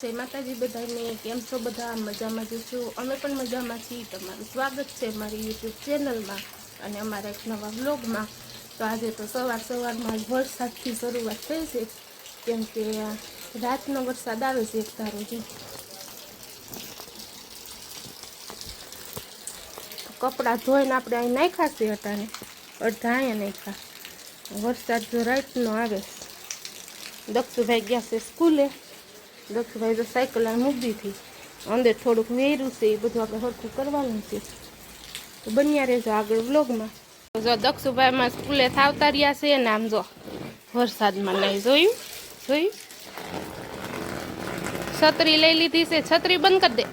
જય માતાજી બધાને, કેમ છો બધા? મજામાં જશો અમે પણ મજામાં છીએ. તમારું સ્વાગત છે મારી યુટ્યુબ ચેનલમાં અને અમારા એક નવા બ્લોગમાં તો આજે તો સવાર સવારમાં જ વરસાદથી શરૂઆત થઈ છે. કેમ કે રાતનો વરસાદ આવે છે એક ધારો છે કપડાં ધોઈને આપણે અહીં નાખ્યા છે અટાણે અડધા નાખ્યા. વરસાદ જો રાતનો આવે. દક્ષુભાઈ ગયા છે સ્કૂલે. દક્ષભાઈ તો સાયકલ મૂકી દીધી અંદર થોડુંક વેરું છે, એ બધું આપણે સરખું કરવાનું છે. તો બન્યા રહેજો આગળ વ્લોગમાં. જો દક્ષુભાઈમાં સ્કૂલે થાવતા રહ્યા છે ને આમ જો વરસાદમાં લઈ જોયું જોયું? છત્રી લઈ લીધી છે, છત્રી બંધ કરી દે.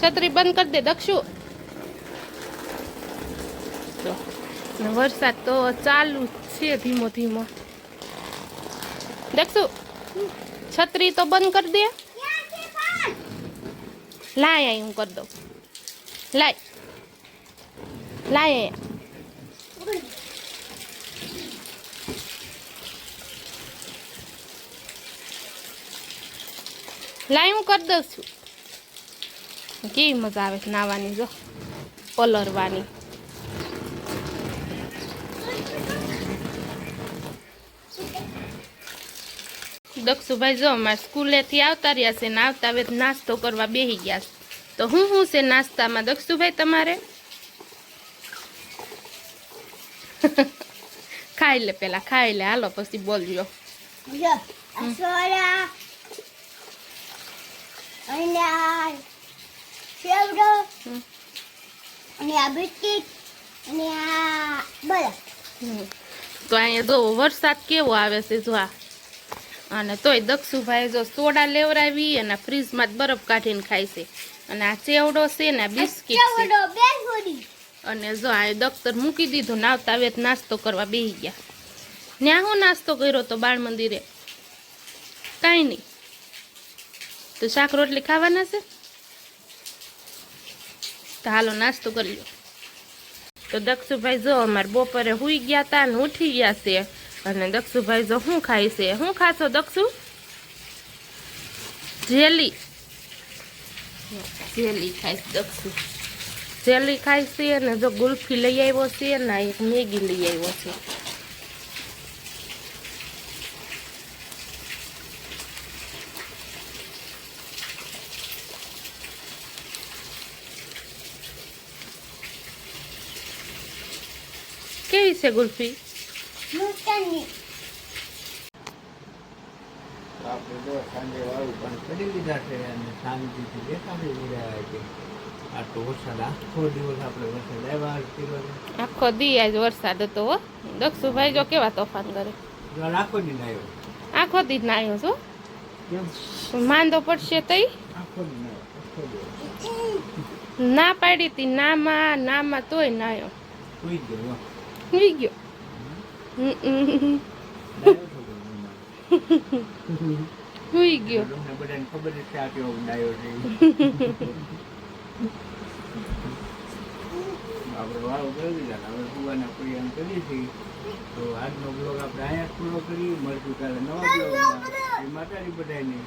છત્રી બંધ કરી દે દક્ષુ. વરસાદ તો ચાલુ છે ધીમો ધીમો. દક્ષુ. છત્રી તો બંધ કરી દે લાય અહીં હું કરી દઉં લાય લાય અહીંયા. લાય હું કરી દઉં છું કેવી મજા આવે છે નાવાની જો પલરવાની દક્ષુભાઈ જો અમારે સ્કૂલેથી આવતા રહ્યા છે ને આવતા હવે નાસ્તો કરવા બેસી ગયા છે. તો હું શું છે નાસ્તામાં? દક્ષુભાઈ તમારે? ખાઈ લે પેલા ખાઈ લે. હાલો પછી બોલજો. તો અહીંયા જો વરસાદ કેવો આવે છે જો આ? અને તોય દક્ષુભાઈ જો સોડા લેવડાવી અને ફ્રીજમાં બરફ કાઢીને ખાય છે. અને આ ચેવડો છે ને આ બિસ્કિટ છે. અને જો આ દફતર મૂકી દીધું ને આવતા આવે નાસ્તો કરવા બેસી ગયા. ત્યાં હું નાસ્તો કર્યો તો બાળ મંદિરે? કાંઈ નહીં. તો શાક રોટલી ખાવાના છે? તો હાલો નાસ્તો કરી લો. તો દક્ષુભાઈ જો અમારે બપોરે હુઈ ગયા હતા ને ઉઠી ગયા છે. અને દક્ષુભાઈ જો શું ખાય છે? શું ખાશો દક્ષુ? જેલી. જેલી ખાઈશ દક્ષુ. જેલી ખાય છે અને જો ગુલ્ફી લઈ આવ્યો છે ને એક મેગી લઈ આવ્યો છે. કેવી છે ગુલ્ફી? મુસ્કાની આપણે તો સાંજે વાળું પણ કરી લીધા છે અને શાંતિથી બેસાડી લીધા છે. આ તો વરસાદ આખો દિવસ આપણે વરસાદ આવ્યા આખો દી આજ વરસાદ હતો હો. દક્ષુભાઈ જો કેવા તોફાન કરે. જો આખો દિન આવ્યો આખો દી ના આવ્યો છો. માંદો પડશે તઈ? આખો ના પાડી હતી નામાં નામાં તોય ના આવ્યો સુઈ ગયો. સુઈ ગયો હમ, હમ, ડાયો છોકરો તમારો. સુઈ ગયો તમને બધાને ખબર વાળું કરી હવે સુવાના પ્રયાણ કરીએ છીએ તો આજનો બ્લોગ આપણે અહીંયા પૂરો કરીએ, મળશું કાલે નવા બ્લોગમાં. માતાજી બધાને